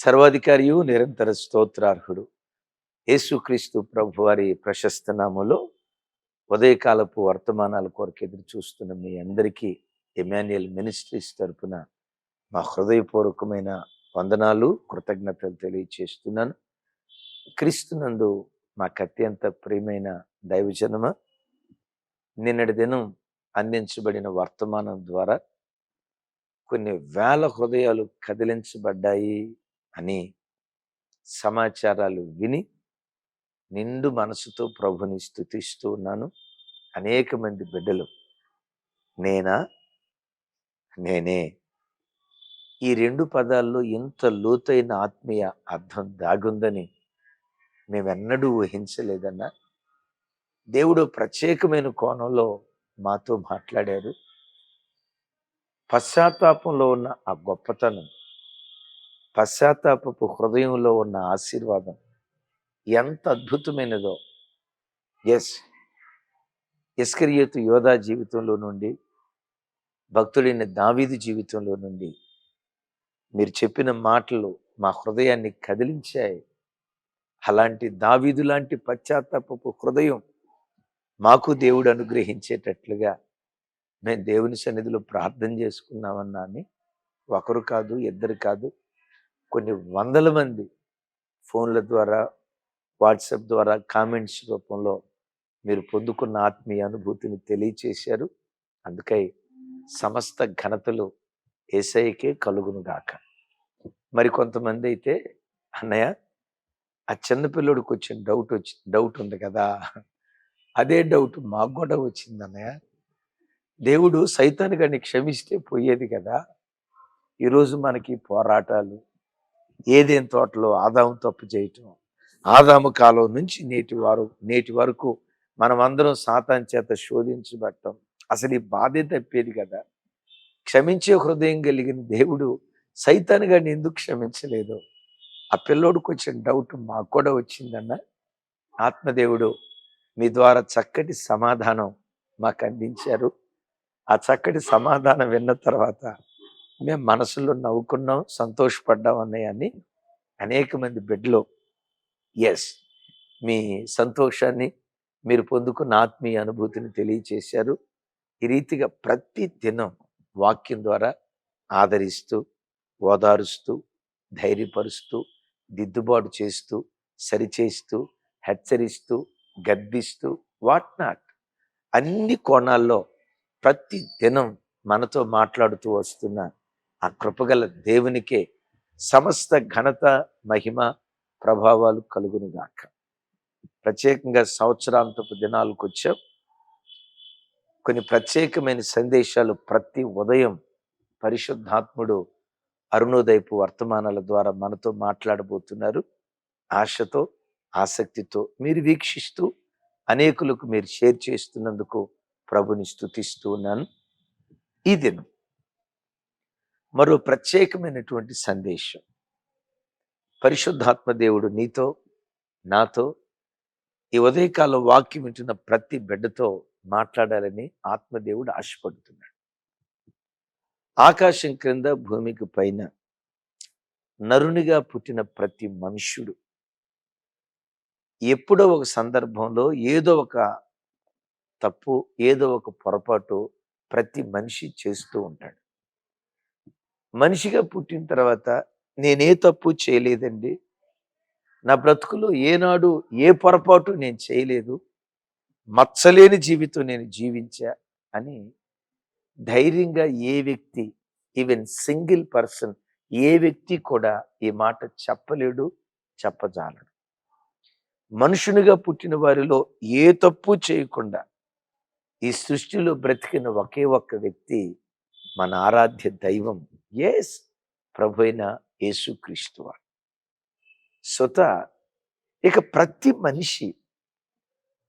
సర్వాధికారియు నిరంతర స్తోత్రార్హుడు. యేసుక్రీస్తు ప్రభు వారి ప్రశస్త ఉదయకాలపు వర్తమానాల కొరకు ఎదురు చూస్తున్న మీ అందరికీ ఎమాన్యుయల్ మినిస్ట్రీస్ తరపున మా హృదయపూర్వకమైన వందనాలు కృతజ్ఞతలు తెలియచేస్తున్నాను. క్రీస్తునందు మాకు అత్యంత ప్రియమైన దైవజనమ నిన్నటి దినం అందించబడిన వర్తమానం ద్వారా కొన్ని వేల హృదయాలు కదిలించబడ్డాయి. అని సమాచారాలు విని నిండు మనసుతో ప్రభుని స్థుతిస్తూ ఉన్నాను. అనేక మంది బిడ్డలు నేనా? నేనే. ఈ రెండు పదాల్లో ఇంత లోతైన ఆత్మీయ అర్థం దాగుందని మేమెన్నడూ ఊహించలేదన్నా. దేవుడు ప్రత్యేకమైన కోణంలో మాతో మాట్లాడారు. పశ్చాత్తాపంలో ఉన్న ఆ గొప్పతనం పశ్చాత్తాపపు హృదయంలో ఉన్న ఆశీర్వాదం ఎంత అద్భుతమైనదో. ఎస్ ఇస్కరియతు యోధా జీవితంలో నుండి భక్తుడైన దావీదు జీవితంలో నుండి మీరు చెప్పిన మాటలు మా హృదయాన్ని కదిలించాయి. అలాంటి దావీదు లాంటి పశ్చాత్తాపపు హృదయం మాకు దేవుడు అనుగ్రహించేటట్లుగా మేము దేవుని సన్నిధిలో ప్రార్థన చేసుకున్నామన్నా అని ఒకరు కాదు ఇద్దరు కాదు కొన్ని వందల మంది ఫోన్ల ద్వారా వాట్సాప్ ద్వారా కామెంట్స్ రూపంలో మీరు పొందుకున్న ఆత్మీయ అనుభూతిని తెలియచేశారు. అందుకై సమస్త ఘనతలు ఏసఐకే కలుగును గాక. మరి కొంతమంది అయితే అన్నయ్య ఆ చిన్నపిల్లడికి వచ్చిన డౌట్ వచ్చి డౌట్ ఉంది కదా అదే డౌట్ మాకు కూడా వచ్చింది అన్నయ్య. దేవుడు సైతాన్ని గారిని క్షమిస్తే పోయేది కదా ఈరోజు మనకి పోరాటాలు ఏదేం తోటలో ఆదాము తప్పు చేయటం ఆదాము కాలం నుంచి నేటి వారు నేటి వరకు మనం అందరం సాతాన్ చేత శోధించబట్టం అసలు ఈ బాధే తప్పేది కదా. క్షమించే హృదయం కలిగిన దేవుడు సైతాన్ గారిని ఎందుకు క్షమించలేదు? ఆ పిల్లోడికి వచ్చిన డౌట్ మాకు కూడా వచ్చిందన్న. ఆత్మదేవుడు మీ ద్వారా చక్కటి సమాధానం మాకు అందించారు. ఆ చక్కటి సమాధానం విన్న తర్వాత మేము మనసులో నవ్వుకున్నాం సంతోషపడ్డాం అన్నయ్యని అనేక మంది బిడ్డలు ఎస్ మీ సంతోషాన్ని మీరు పొందుకున్న ఆత్మీయ అనుభూతిని తెలియచేశారు. ఈ రీతిగా ప్రతి దినం వాక్యం ద్వారా ఆదరిస్తూ ఓదారుస్తూ ధైర్యపరుస్తూ దిద్దుబాటు చేస్తూ సరిచేస్తూ హెచ్చరిస్తూ గద్దిస్తూ వాట్ నాట్ అన్ని కోణాల్లో ప్రతి దినం మనతో మాట్లాడుతూ వస్తున్న ఆ కృపగల దేవునికే సమస్త ఘనత మహిమ ప్రభావాలు కలుగునుగాక. ప్రత్యేకంగా సంవత్సరాంతపు దినాలకు వచ్చాం కొన్ని ప్రత్యేకమైన సందేశాలు ప్రతి ఉదయం పరిశుద్ధాత్ముడు అరుణోదయపు వర్తమానాల ద్వారా మనతో మాట్లాడబోతున్నారు. ఆశతో ఆసక్తితో మీరు వీక్షిస్తూ అనేకులకు మీరు షేర్ చేస్తున్నందుకు ప్రభుని స్థుతిస్తూ ఉన్నాను. ఈ దినం మరో ప్రత్యేకమైనటువంటి సందేశం. పరిశుద్ధాత్మ దేవుడు నీతో నాతో ఈ ఉదయకాలం వాక్యం వింటున్న ప్రతి బిడ్డతో మాట్లాడాలని ఆత్మదేవుడు ఆశపడుతున్నాడు. ఆకాశం క్రింద భూమికి పైన నరునిగా పుట్టిన ప్రతి మనుష్యుడు ఎప్పుడో ఒక సందర్భంలో ఏదో ఒక తప్పు ఏదో ఒక పొరపాటు ప్రతి మనిషి చేస్తూ ఉంటాడు. మనిషిగా పుట్టిన తర్వాత నేనే తప్పు చేయలేదండి. నా బ్రతుకులో ఏనాడు ఏ పొరపాటు నేను చేయలేదు. మచ్చలేని జీవితం నేను జీవించా అని ధైర్యంగా ఏ వ్యక్తి ఈవెన్ సింగిల్ పర్సన్ ఏ వ్యక్తి కూడా ఈ మాట చెప్పలేడు చెప్పజాలడు. మనుషునిగా పుట్టిన వారిలో ఏ తప్పు చేయకుండా ఈ సృష్టిలో బ్రతికిన ఒకే ఒక్క వ్యక్తి మన ఆరాధ్య దైవం. ఎస్ ప్రభు అయిన యేసుక్రీస్తు వారు. సుత ఇక ప్రతి మనిషి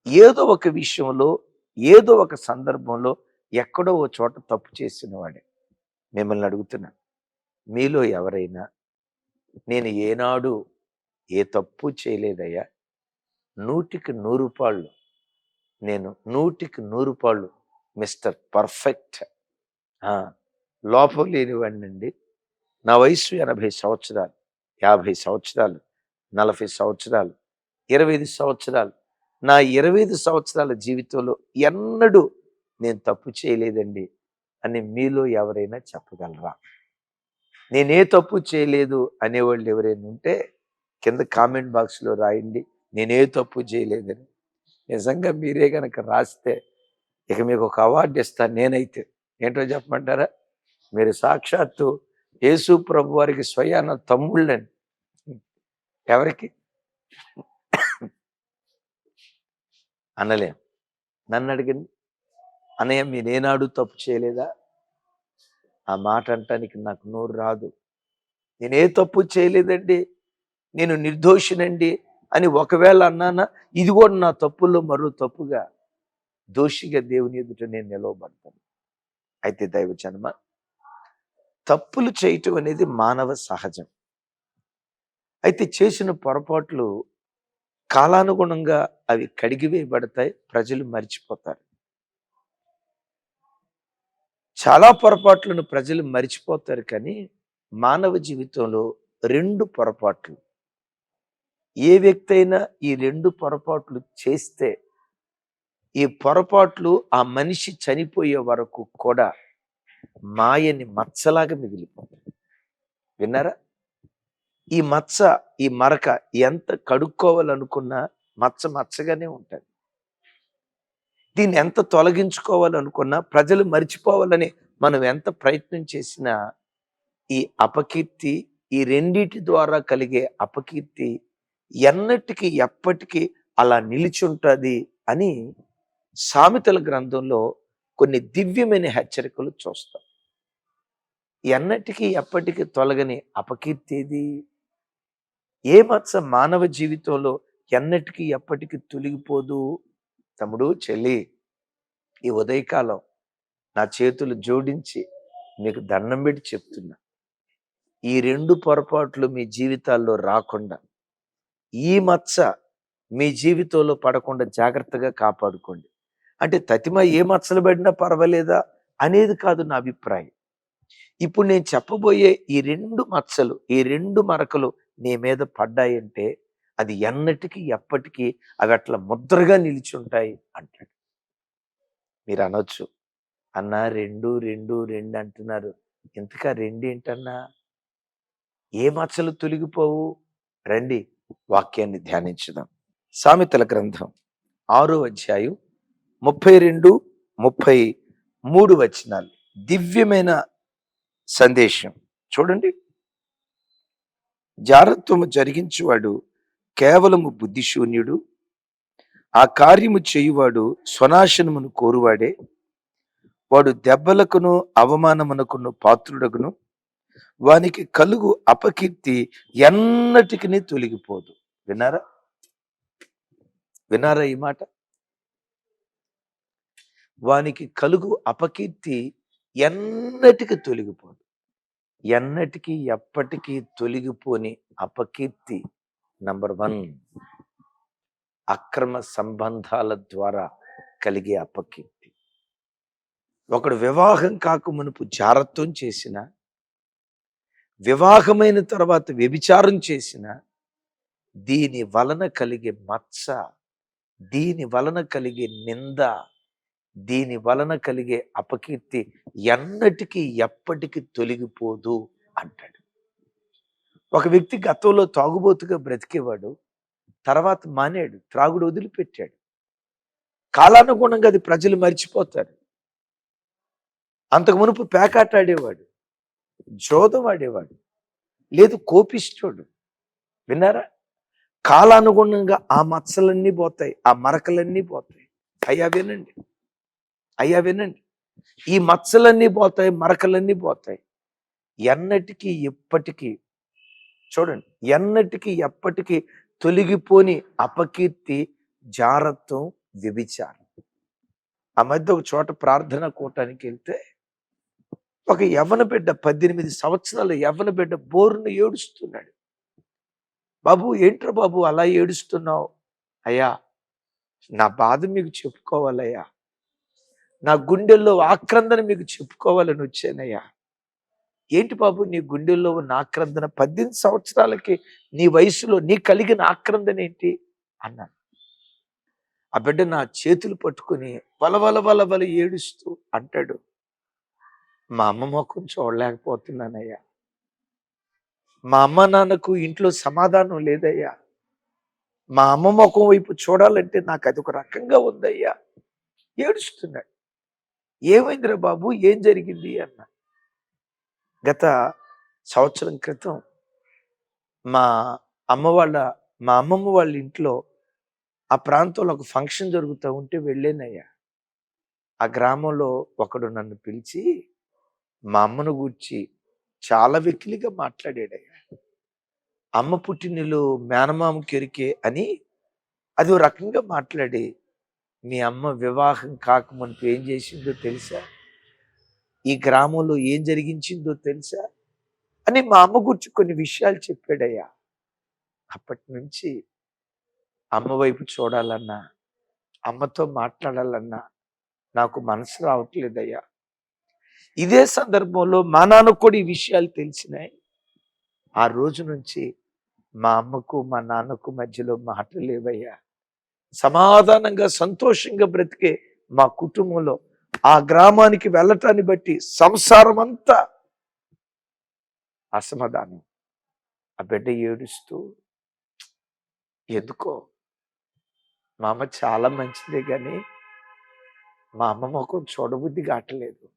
ఏదో ఒక విషయంలో ఏదో ఒక సందర్భంలో ఎక్కడో ఓ చోట తప్పు చేసిన వాడే. మిమ్మల్ని అడుగుతున్నా మీలో ఎవరైనా నేను ఏనాడు ఏ తప్పు చేయలేదయ్యా? నూటికి నూరు పాళ్ళు నేను నూటికి నూరు పాళ్ళు మిస్టర్ పర్ఫెక్ట్. లోపం లేనివాడినండి. నా వయసు ఎనభై సంవత్సరాలు యాభై సంవత్సరాలు నలభై సంవత్సరాలు ఇరవై ఐదు సంవత్సరాలు. నా ఇరవై ఐదు సంవత్సరాల జీవితంలో ఎన్నడూ నేను తప్పు చేయలేదండి అని మీలో ఎవరైనా చెప్పగలరా? నేనే తప్పు చేయలేదు అనేవాళ్ళు ఎవరైనా ఉంటే కింద కామెంట్ బాక్స్లో రాయండి. నేనే తప్పు చేయలేదని. నిజంగా మీరే కనుక రాస్తే ఇక మీకు ఒక అవార్డు ఇస్తాను నేనైతే. ఏంటో చెప్పమంటారా? మీరు సాక్షాత్తు యేసు ప్రభు వారికి స్వయాన తమ్ముళ్ళని. ఎవరికి? అనలేం. నన్ను అడిగండి. మీ మీరేనాడు తప్పు చేయలేదా? ఆ మాట అంటానికి నాకు నోరు రాదు. నేనే తప్పు చేయలేదండి? నేను నిర్దోషినండి అని ఒకవేళ అన్నానా ఇది కూడా నా తప్పుల్లో మరో తప్పుగా దోషిగా దేవుని ఎదుట నేను నిలవబడతాను. అయితే దైవ జన్మ తప్పులు చేయటం అనేది మానవ సహజం. అయితే చేసిన పొరపాట్లు కాలానుగుణంగా అవి కడిగివేయబడతాయి ప్రజలు మర్చిపోతారు. చాలా పొరపాట్లను ప్రజలు మర్చిపోతారు కానీ మానవ జీవితంలో రెండు పొరపాట్లు. ఏ వ్యక్తి అయినా ఈ రెండు పొరపాట్లు చేస్తే ఈ పొరపాట్లు ఆ మనిషి చనిపోయే వరకు కూడా మాయని మచ్చలాగా మిగిలిపోతుంది. విన్నారా? ఈ మచ్చ ఈ మరక ఎంత కడుక్కోవాలనుకున్నా మచ్చ మచ్చగానే ఉంటుంది. దీన్ని ఎంత తొలగించుకోవాలనుకున్నా ప్రజలు మర్చిపోవాలని మనం ఎంత ప్రయత్నం చేసినా ఈ అపకీర్తి ఈ రెండిటి ద్వారా కలిగే అపకీర్తి ఎన్నటికీ ఎప్పటికీ అలా నిలిచి ఉంటుంది అని సామెతల గ్రంథంలో కొన్ని దివ్యమైన హెచ్చరికలు చూస్తాం. ఎన్నటికీ ఎప్పటికీ తొలగని అపకీర్తిది ఏ మత్స మానవ జీవితంలో ఎన్నటికీ ఎప్పటికీ తొలగిపోదు? తమ్ముడు చెల్లి ఈ ఉదయకాలం నా చేతులు జోడించి మీకు దండం పెట్టి చెప్తున్నా. ఈ రెండు పొరపాట్లు మీ జీవితాల్లో రాకుండా ఈ మచ్చ మీ జీవితంలో పడకుండా జాగ్రత్తగా కాపాడుకోండి. అంటే తతిమ ఏ మచ్చలు పడినా పర్వాలేదా అనేది కాదు నా అభిప్రాయం. ఇప్పుడు నేను చెప్పబోయే ఈ రెండు మచ్చలు ఈ రెండు మరకలు నీ మీద పడ్డాయంటే అది ఎన్నటికీ ఎప్పటికీ అవి అట్లా ముద్రగా నిలిచి ఉంటాయి అంటాడు. మీరు అనొచ్చు. అన్న రెండు రెండు రెండు అంటున్నారు. ఇంతకా రెండు ఏంటన్నా? ఏ మచ్చలు తొలగిపోవు? రండి వాక్యాన్ని ధ్యానించుదాం. సామెతల గ్రంథం ఆరో అధ్యాయం ముప్పై రెండు ముప్పై మూడు వచనాలు. దివ్యమైన సందేశం. చూడండి. జారత్వము జరిగించువాడు కేవలము బుద్ధిశూన్యుడు. ఆ కార్యము చేయువాడు స్వనాశనమును కోరువాడే. వాడు దెబ్బలకును అవమానమునకును పాత్రుడకును వానికి కలుగు అపకీర్తి ఎన్నటికి తొలగిపోదు. విన్నారా? విన్నారా ఈ మాట? వానికి కలుగు అపకీర్తి ఎన్నటికి తొలగిపోదు. ఎన్నటికీ ఎప్పటికీ తొలగిపోని అపకీర్తి నంబర్ వన్ అక్రమ సంబంధాల ద్వారా కలిగే అపకీర్తి. ఒకడు వివాహం కాక మునుపు జారత్వం చేసిన వివాహమైన తర్వాత వ్యభిచారం చేసిన దీని వలన కలిగే మత్స దీని వలన కలిగే నింద దీని వలన కలిగే అపకీర్తి ఎన్నటికీ ఎప్పటికీ తొలగిపోదు అంటాడు. ఒక వ్యక్తి గతంలో తాగుబోతుగా బ్రతికేవాడు తర్వాత మానేడు త్రాగుడు వదిలిపెట్టాడు. కాలానుగుణంగా అది ప్రజలు మర్చిపోతారు. అంతకు మునుపు పేకాట ఆడేవాడు జోదం ఆడేవాడు లేదు కోపిష్టోడు. విన్నారా? కాలానుగుణంగా ఆ మచ్చలన్నీ పోతాయి ఆ మరకలన్నీ పోతాయి. అయ్యా వినండి. అయ్యా వినండి. ఈ మచ్చలన్నీ పోతాయి మరకలన్నీ పోతాయి. ఎన్నటికీ ఎప్పటికీ చూడండి ఎన్నటికీ ఎప్పటికీ తొలగిపోని అపకీర్తి జారత్వం వ్యభిచారం. ఆ మధ్య ఒక చోట ప్రార్థన కూటానికి వెళ్తే ఒక యవన బిడ్డ పద్దెనిమిది సంవత్సరాల యవన బిడ్డ బోరును ఏడుస్తున్నాడు. బాబు ఏంట్రా బాబు అలా ఏడుస్తున్నావు? అయ్యా నా బాధ మీకు చెప్పుకోవాలయ్యా. నా గుండెల్లో ఆక్రందన మీకు చెప్పుకోవాలని వచ్చానయ్యా. ఏంటి బాబు నీ గుండెల్లో ఉన్న ఆక్రందన? పద్దెనిమిది సంవత్సరాలకి నీ వయసులో నీ కలిగిన ఆక్రందన ఏంటి? అన్నాను. ఆ బిడ్డ నా చేతులు పట్టుకుని వలవల వలవల ఏడుస్తూ అంటాడు. మా అమ్మ ముఖం చూడలేకపోతున్నానయ్యా. మా అమ్మ నాన్నకు ఇంట్లో సమాధానం లేదయ్యా. మా అమ్మ ముఖం వైపు చూడాలంటే నాకు అది ఒక రకంగా ఉందయ్యా. ఏడుస్తున్నాడు. ఏమైందిరా బాబు? ఏం జరిగింది? అన్న. గత సంవత్సరం క్రితం మా అమ్మ వాళ్ళ మా అమ్మమ్మ వాళ్ళ ఇంట్లో ఆ ప్రాంతంలో ఒక ఫంక్షన్ జరుగుతూ ఉంటే వెళ్ళానయ్యా. ఆ గ్రామంలో ఒకడు నన్ను పిలిచి మా అమ్మను గూర్చి చాలా వెకిలిగా మాట్లాడాడయ్యా. అమ్మ పుట్టినలు మేనమామ కెరికే అని అది ఓ రకంగా మాట్లాడి మీ అమ్మ వివాహం కాకముందు ఏం చేసిందో తెలుసా? ఈ గ్రామంలో ఏం జరిగించిందో తెలుసా? అని మా అమ్మ గురించి కొన్ని విషయాలు చెప్పాడయ్యా. అప్పటి నుంచి అమ్మ వైపు చూడాలన్నా అమ్మతో మాట్లాడాలన్నా నాకు మనసు రావట్లేదయ్యా. ఇదే సందర్భంలో మా నాన్నకు కూడా ఈ విషయాలు తెలిసినాయి. ఆ రోజు నుంచి మా అమ్మకు మా నాన్నకు మధ్యలో మాటలు లేవయ్యా. సమాధానంగా సంతోషంగా బ్రతికే మా కుటుంబంలో ఆ గ్రామానికి వెళ్ళటాన్ని బట్టి సంసారం అంతా అసమాధానం. ఆ బిడ్డ ఏడుస్తూ ఎందుకో? మా అమ్మ చాలా మంచిదే కానీ మా అమ్మ ముఖం చూడబుద్ధి కావట్లేదు.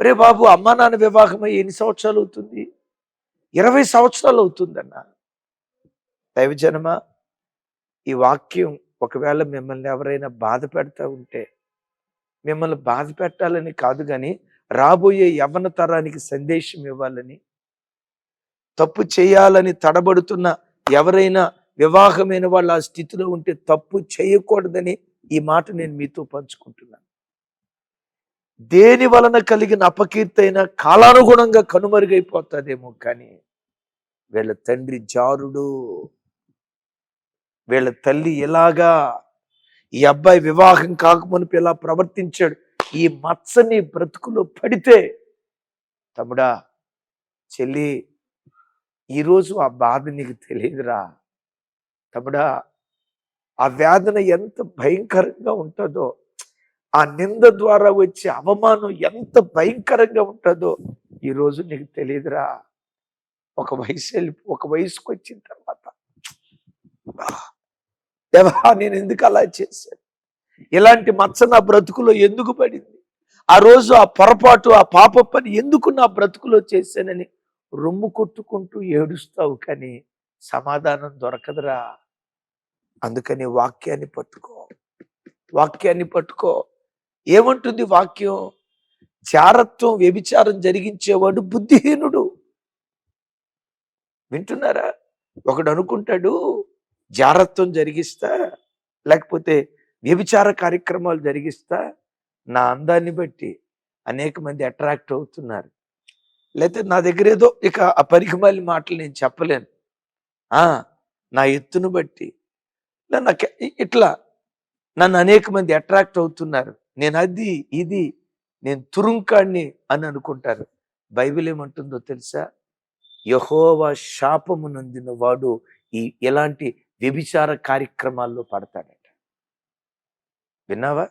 రే బాబు అమ్మ నాన్న వివాహమై ఎన్ని సంవత్సరాలు అవుతుంది? ఇరవై సంవత్సరాలు అవుతుందన్న. దైవజనమా? ఈ వాక్యం ఒకవేళ మిమ్మల్ని ఎవరైనా బాధ పెడతా ఉంటే మిమ్మల్ని బాధ పెట్టాలని కాదు కానీ రాబోయే యవ్వన తరానికి సందేశం ఇవ్వాలని తప్పు చేయాలని తడబడుతున్న ఎవరైనా వివాహమైన వాళ్ళు ఆ స్థితిలో ఉంటే తప్పు చేయకూడదని ఈ మాట నేను మీతో పంచుకుంటున్నాను. దేని వలన కలిగిన అపకీర్తైన కాలానుగుణంగా కనుమరుగైపోతుందేమో కానీ వీళ్ళ తండ్రి జారుడు. వీళ్ళ తల్లి ఎలాగా ఈ అబ్బాయి వివాహం కాకమునుపు ఎలా ప్రవర్తించాడు ఈ మచ్చని బ్రతుకులో పడితే తమ్ముడా చెల్లి ఈరోజు ఆ బాధ నీకు తెలియదురా. తమ్ముడా ఆ వేదన ఎంత భయంకరంగా ఉంటుందో ఆ నింద ద్వారా వచ్చే అవమానం ఎంత భయంకరంగా ఉంటుందో ఈరోజు నీకు తెలియదురా. ఒక వయసు వెళ్ళి ఒక వయసుకు వచ్చిన తర్వాత దేవా నేను ఎందుకు అలా చేశాను? ఇలాంటి మచ్చ నా బ్రతుకులో ఎందుకు పడింది? ఆ రోజు ఆ పొరపాటు ఆ పాప పని ఎందుకు నా బ్రతుకులో చేశానని రొమ్ము కొట్టుకుంటూ ఏడుస్తావు కానీ సమాధానం దొరకదురా. అందుకని వాక్యాన్ని పట్టుకో. వాక్యాన్ని పట్టుకో. ఏమంటుంది వాక్యం? చారత్వం వ్యభిచారం జరిగించేవాడు బుద్ధిహీనుడు. వింటున్నారా? ఒకడు అనుకుంటాడు జారత్వం జరిగిస్తా లేకపోతే వ్యభిచార కార్యక్రమాలు జరిగిస్తా నా అందాన్ని బట్టి అనేక మంది అట్రాక్ట్ అవుతున్నారు. లేకపోతే నా దగ్గర ఏదో ఇక ఆ పరికమాలి మాటలు నేను చెప్పలేను. నా ఎత్తును బట్టి. నన్ను ఇట్లా నన్ను అనేక మంది అట్రాక్ట్ అవుతున్నారు. నేను అది ఇది నేను తురుంకాణ్ణి అని అనుకుంటారు. బైబిల్ ఏమంటుందో తెలుసా? యహోవా శాపము నొందిన వాడు ఈ ఎలాంటి వ్యభిచార కార్యక్రమాల్లో పడతాడట. విన్నావా?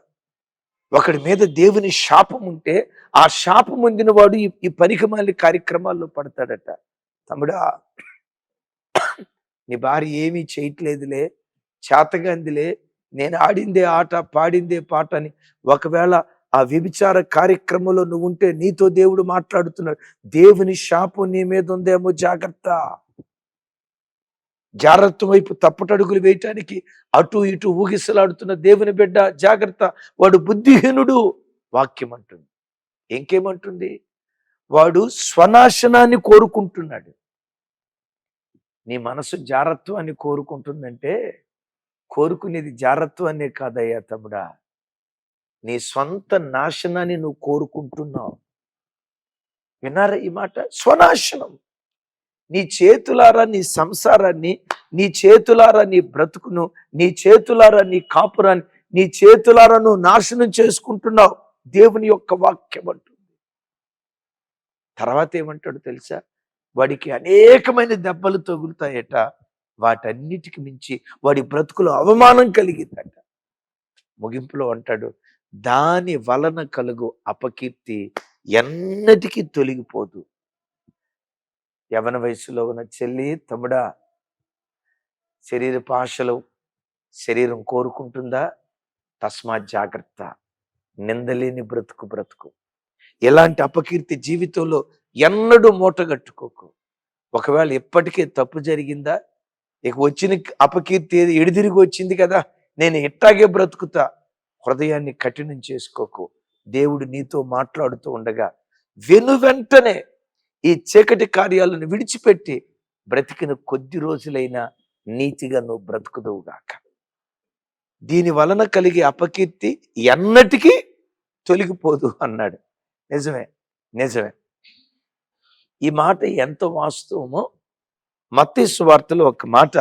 ఒకడి మీద దేవుని శాపం ఉంటే ఆ శాపం పొందిన వాడు ఈ పనికి పనికిమాలి కార్యక్రమాల్లో పడతాడట. తమ్ముడా నీ భార్య ఏమీ చేయట్లేదులే చేతగాందిలే నేను ఆడిందే ఆట పాడిందే పాట అని ఒకవేళ ఆ వ్యభిచార కార్యక్రమంలో నువ్వు ఉంటే నీతో దేవుడు మాట్లాడుతున్నాడు. దేవుని శాపం నీ మీద ఉందేమో జాగ్రత్త. జాగ్రత్త వైపు తప్పటడుగులు వేయటానికి అటు ఇటు ఊగిసలాడుతున్న దేవుని బిడ్డ జాగ్రత్త. వాడు బుద్ధిహీనుడు వాక్యం అంటుంది. ఇంకేమంటుంది? వాడు స్వనాశనాన్ని కోరుకుంటున్నాడు. నీ మనసు జారత్వాన్ని కోరుకుంటుందంటే కోరుకునేది జారత్వాన్నే కాదయ్యా తమ్ముడా. నీ సొంత నాశనాన్ని నువ్వు కోరుకుంటున్నావు. వినారా ఈ మాట? స్వనాశనం. నీ చేతులారా నీ సంసారాన్ని నీ చేతులారా నీ బ్రతుకును నీ చేతులారా నీ కాపురాన్ని నీ చేతులారా నువ్వు నాశనం చేసుకుంటున్నావు. దేవుని యొక్క వాక్యం అంటుంది. తర్వాత ఏమంటాడు తెలుసా? వాడికి అనేకమైన దెబ్బలు తగులుతాయట. వాటన్నిటికి మించి వాడి బ్రతుకులో అవమానం కలిగిందట. ముగింపులో అంటాడు దాని వలన కలుగు అపకీర్తి ఎన్నటికీ తొలగిపోదు. యవన వయసులో ఉన్న చెల్లి తమ్ముడా శరీర పాషలు శరీరం కోరుకుంటుందా? తస్మాత్ జాగ్రత్త. నిందలేని బ్రతుకు బ్రతుకు. ఎలాంటి అపకీర్తి జీవితంలో ఎన్నడూ మూటగట్టుకోకు ఒకవేళ ఇప్పటికే తప్పు జరిగిందా? ఇక వచ్చిన అపకీర్తి ఏది ఎడిదిరిగి వచ్చింది కదా? నేను ఇట్టాగే బ్రతుకుతా. హృదయాన్ని కఠినం చేసుకోకు. దేవుడు నీతో మాట్లాడుతూ ఉండగా వెను వెంటనే ఈ చీకటి కార్యాలను విడిచిపెట్టి బ్రతికిన కొద్ది రోజులైనా నీతిగా నువ్వు బ్రతుకుదువుగాక దీని వలన కలిగే అపకీర్తి ఎన్నటికీ తొలగిపోదు అన్నాడు. నిజమే నిజమే. ఈ మాట ఎంత వాస్తవమో మత్తీసు వార్తలో ఒక మాట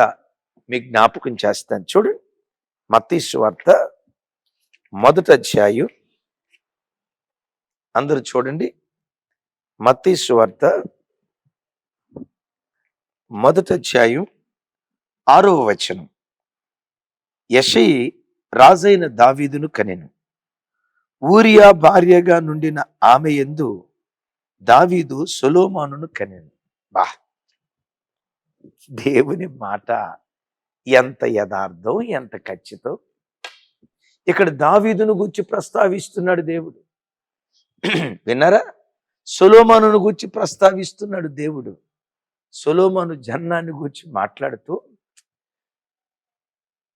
మీ జ్ఞాపకం చేస్తాను. చూడండి మత్తీసు వార్త మొదట అధ్యాయం. అందరూ చూడండి. మత్తీసు వార్త మొదట అధ్యాయం ఆరవ వచనం. యషయి రాజైన దావీదును కనెను. ఊరియా భార్యగా నుండిన ఆమె ఎందు దావీదు సొలోమానును కనెను. బా! దేవుని మాట ఎంత యథార్థం ఎంత ఖచ్చితం. ఇక్కడ దావీదును గురించి ప్రస్తావిస్తున్నాడు దేవుడు. విన్నారా? సొలోమానును గురించి ప్రస్తావిస్తున్నాడు దేవుడు. సొలోమను జన్నాన్ని గురించి మాట్లాడుతూ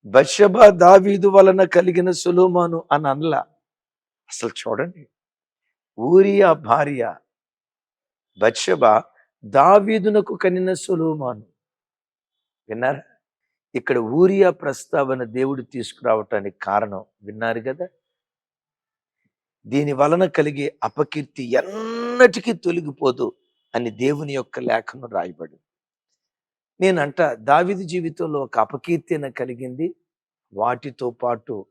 బషబ దావీదు వలన కలిగిన సులోమాను అని అనలా. అసలు చూడండి ఊరియా భార్య బత్షబ దావీదునకు కనిన సులోమాను. విన్నారా? ఇక్కడ ఊరియా ప్రస్తావన దేవుడు తీసుకురావటానికి కారణం విన్నారు కదా దీని వలన కలిగే అపకీర్తి ఎంత ఎన్నటికీ తొలగిపోదు అని దేవుని యొక్క లేఖను రాయబడి. నేనంట దావిది జీవితంలో ఒక అపకీర్తిన కలిగింది. వాటితో పాటు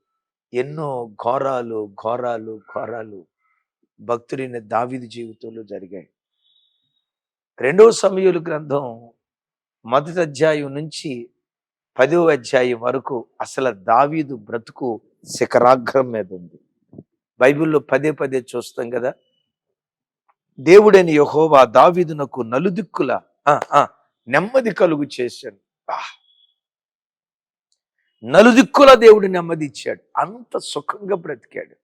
ఎన్నో ఘోరాలు ఘోరాలు ఘోరాలు భక్తుడైన దావిది జీవితంలో జరిగాయి. రెండవ సమయుల గ్రంథం మొదటి అధ్యాయం నుంచి పదవ అధ్యాయం వరకు అసలు దావీదు బ్రతుకు శిఖరాగ్రం మీద ఉంది. బైబిల్లో పదే పదే చూస్తాం కదా దేవుడని యహోవా దావీదునకు నలుదిక్కుల ఆ, ఆ, నెమ్మది కలుగు చేశాడు. నలుదిక్కుల దేవుడు నెమ్మది ఇచ్చాడు. అంత సుఖంగా బ్రతికాడు.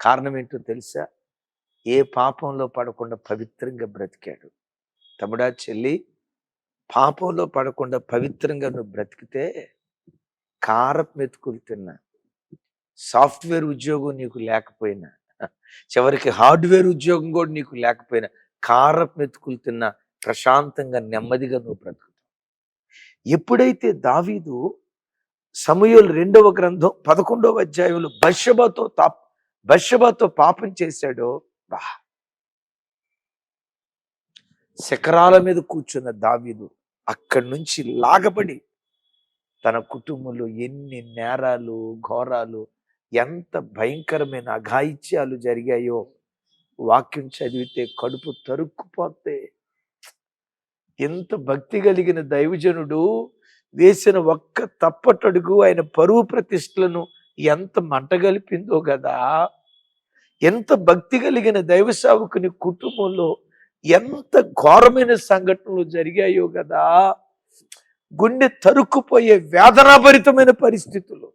కారణం ఏంటో తెలుసా? ఏ పాపంలో పడకుండా పవిత్రంగా బ్రతికాడు. తమ్ముడా చెల్లి పాపంలో పడకుండా పవిత్రంగా నువ్వు బ్రతికితే కారపు మెతుకులు తిన్నా సాఫ్ట్వేర్ ఉద్యోగం నీకు లేకపోయినా చివరికి హార్డ్వేర్ ఉద్యోగం కూడా నీకు లేకపోయినా కారపు మెతుకులు తిన్న ప్రశాంతంగా నెమ్మదిగా నువ్వు బ్రతుకుతావు. ఎప్పుడైతే దావీదు సమూహలు రెండవ గ్రంథం పదకొండవ అధ్యాయంలో బషబతో తాప్ బషబతో పాపం చేశాడో బా. శిఖరాల మీద కూర్చున్న దావీదు అక్కడి నుంచి లాగబడి తన కుటుంబంలో ఎన్ని నేరాలు ఘోరాలు ఎంత భయంకరమైన అఘాయిత్యాలు జరిగాయో. వాక్యం చదివితే కడుపు తరుక్కుపోతే. ఎంత భక్తి కలిగిన దైవజనుడు వేసిన ఒక్క తప్పటడుగు ఆయన పరువు ప్రతిష్టలను ఎంత మంటగలిపిందో కదా ఎంత భక్తి కలిగిన దైవ సేవకుని కుటుంబంలో ఎంత ఘోరమైన సంఘటనలు జరిగాయో కదా గుండె తరుక్కుపోయే వేదనాభరితమైన పరిస్థితులు.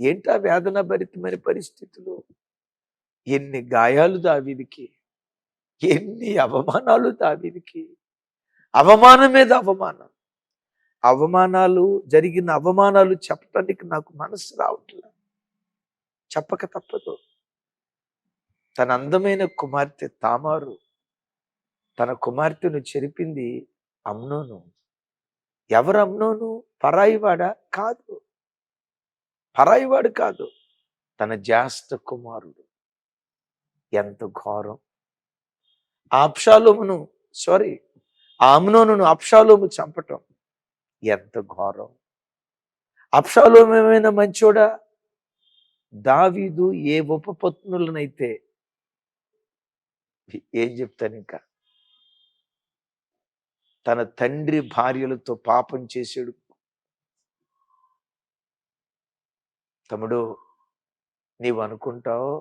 ఏంటా వేదనాభరితమైన పరిస్థితులు? ఎన్ని గాయాలు దావీదికి? ఎన్ని అవమానాలు దావీదికి? అవమానం మీద అవమానం. అవమానాలు జరిగిన అవమానాలు చెప్పటానికి నాకు మనసు రావట్లేదు చెప్పక తప్పదు. తన అందమైన కుమార్తె తామారు తన కుమార్తెను చెరిపింది అమ్నోను. ఎవరు అమ్నోను? పరాయివాడా? కాదు. పరాయివాడు కాదు. తన జ్యేష్ఠ కుమారుడు. ఎంత ఘోరం. ఆప్షాలోమును సారీ ఆమ్నోను అప్షాలోము చంపటం ఎంత ఘోరం. అప్షాలోము ఏమైనా మంచోడా? దావీదు ఏ ఉపపత్నులనైతే ఏం చెప్తాను ఇంకా తన తండ్రి భార్యలతో పాపం చేసాడు తమ్ముడు నీవు అనుకుంటావు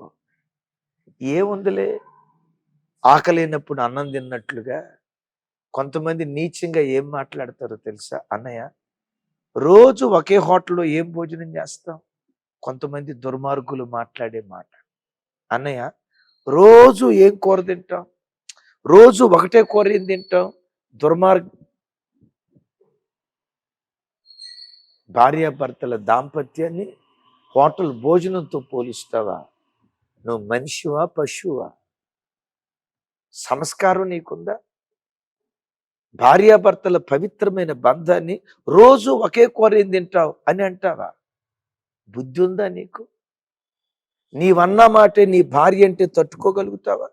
ఏముందిలే? ఆకలేనప్పుడు అన్నం తిన్నట్లుగా కొంతమంది నీచంగా ఏం మాట్లాడతారో తెలుసా అన్నయ్య? రోజు ఒకే హోటల్లో ఏం భోజనం చేస్తాం? కొంతమంది దుర్మార్గులు మాట్లాడే మాట. అన్నయ్య రోజు ఏం కూర తింటాం? రోజు ఒకటే కూర ఏం తింటాం? దుర్మార్గ భార్యాభర్తల దాంపత్యాన్ని హోటల్ భోజనంతో పోలిస్తావా? నువ్వు మనిషివా పశువా? సంస్కారం నీకుందా? భార్యాభర్తల పవిత్రమైన బంధాన్ని రోజు ఒకే కూరేం తింటావు అని అంటావా? బుద్ధి ఉందా నీకు? నీవన్న మాటే నీ భార్య అంటే తట్టుకోగలుగుతావా?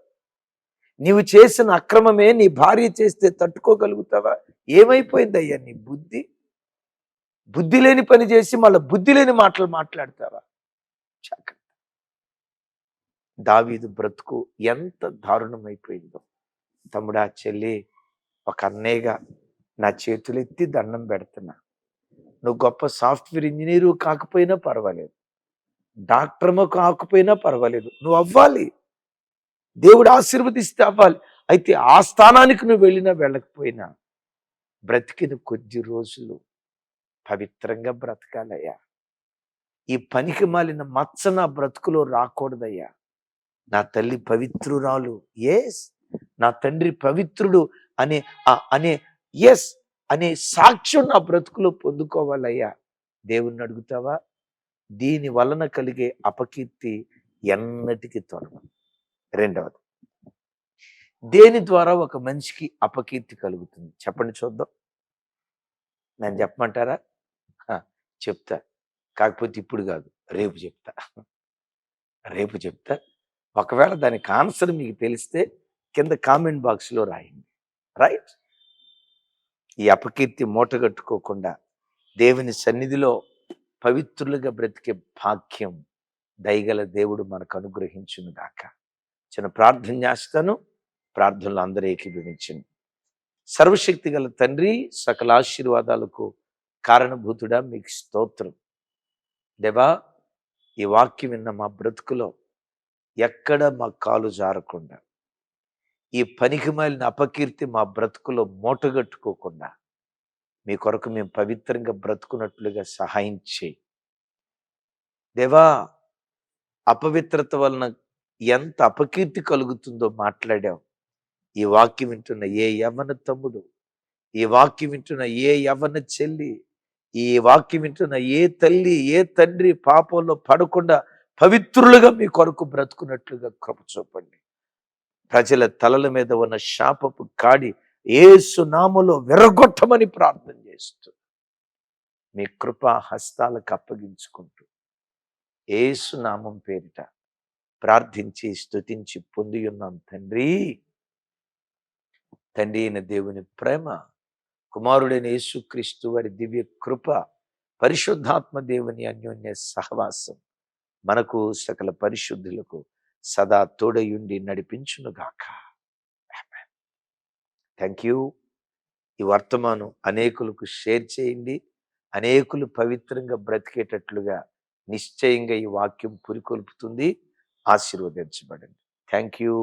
నీవు చేసిన అక్రమమే నీ భార్య చేస్తే తట్టుకోగలుగుతావా? ఏమైపోయిందయ్యా నీ బుద్ధి? బుద్ధి లేని పని చేసి మళ్ళీ బుద్ధి లేని మాటలు మాట్లాడతావా? జాగ్రత్త. దావీదు బ్రతుకు ఎంత దారుణమైపోయిందో. తమ్ముడా చెల్లి ఒక అన్నయ్యగా నా చేతులు ఎత్తి దండం పెడుతున్నా. నువ్వు గొప్ప సాఫ్ట్వేర్ ఇంజనీరు కాకపోయినా పర్వాలేదు. డాక్టర్మో కాకపోయినా పర్వాలేదు. నువ్వు అవ్వాలి. దేవుడు ఆశీర్వదిస్తే అవ్వాలి. అయితే ఆ స్థానానికి నువ్వు వెళ్ళినా వెళ్ళకపోయినా బ్రతికిన కొద్ది రోజులు పవిత్రంగా బ్రతకాలయ్యా. ఈ పనికి మాలిన మచ్చ నా బ్రతుకులో రాకూడదయ్యా. నా తల్లి పవిత్రురాలు ఎస్ నా తండ్రి పవిత్రుడు అనే అనే ఎస్ అనే సాక్ష్యం నా బ్రతుకులో పొందుకోవాలయ్యా. దేవుణ్ణి అడుగుతావా? దీని వలన కలిగే అపకీర్తి ఎన్నటికి తొలగ రెండవది దేని ద్వారా ఒక మనిషికి అపకీర్తి కలుగుతుంది? చెప్పండి చూద్దాం. నేను చెప్పమంటారా? చెప్తా. కాకపోతే ఇప్పుడు కాదు. రేపు చెప్తా. రేపు చెప్తా. ఒకవేళ దానికి ఆన్సర్ మీకు తెలిస్తే కింద కామెంట్ బాక్స్లో రాయండి. రైట్? ఈ అపకీర్తి మూటగట్టుకోకుండా దేవుని సన్నిధిలో పవిత్రులుగా బ్రతికే భాగ్యం దయగల దేవుడు మనకు అనుగ్రహించును గాక. చిన్న ప్రార్థన చేస్తాను. ప్రార్థనలు అందరూ ఏకీభవించండి. సర్వశక్తి గల తండ్రి సకల ఆశీర్వాదాలకు కారణభూతుడా మీకు స్తోత్రం. దేవా ఈ వాక్యం విన్న మా బ్రతుకులో ఎక్కడ మా కాలు జారకుండా ఈ పనికి మాలిన అపకీర్తి మా బ్రతుకులో మూటగట్టుకోకుండా మీ కొరకు మేము పవిత్రంగా బ్రతుకున్నట్లుగా సహాయం చేయి. దేవా అపవిత్రత వలన ఎంత అపకీర్తి కలుగుతుందో మాట్లాడావు. ఈ వాక్యం వింటున్న ఏ యవన తమ్ముడు ఈ వాక్యం వింటున్న ఏ యవన చెల్లి ఈ వాక్యం వింటున్న ఏ తల్లి ఏ తండ్రి పాపంలో పడకుండా పవిత్రులుగా మీ కొరకు బ్రతుకున్నట్లుగా కృప చూపండి. ప్రజల తలల మీద ఉన్న శాపపు కాడి ఏసు నామలో విరగొట్టమని ప్రార్థన చేస్తూ మీ కృపా హస్తాలకు అప్పగించుకుంటూ ఏ సునామం పేరిట ప్రార్థించి స్తుతించి పొంది ఉన్నాం తండ్రి. తండ్రి అయిన దేవుని ప్రేమ కుమారుడైన యేసుక్రీస్తు వారి దివ్య కృప పరిశుద్ధాత్మ దేవుని అన్యోన్య సహవాసం మనకు సకల పరిశుద్ధులకు సదా తోడయుండి నడిపించునుగాక థ్యాంక్ యూ ఈ వర్తమానం అనేకులకు షేర్ చేయండి. అనేకులు పవిత్రంగా బ్రతికేటట్లుగా నిశ్చయంగా ఈ వాక్యం పురికొల్పుతుంది. ఆశీర్వదించబడండి. Thank you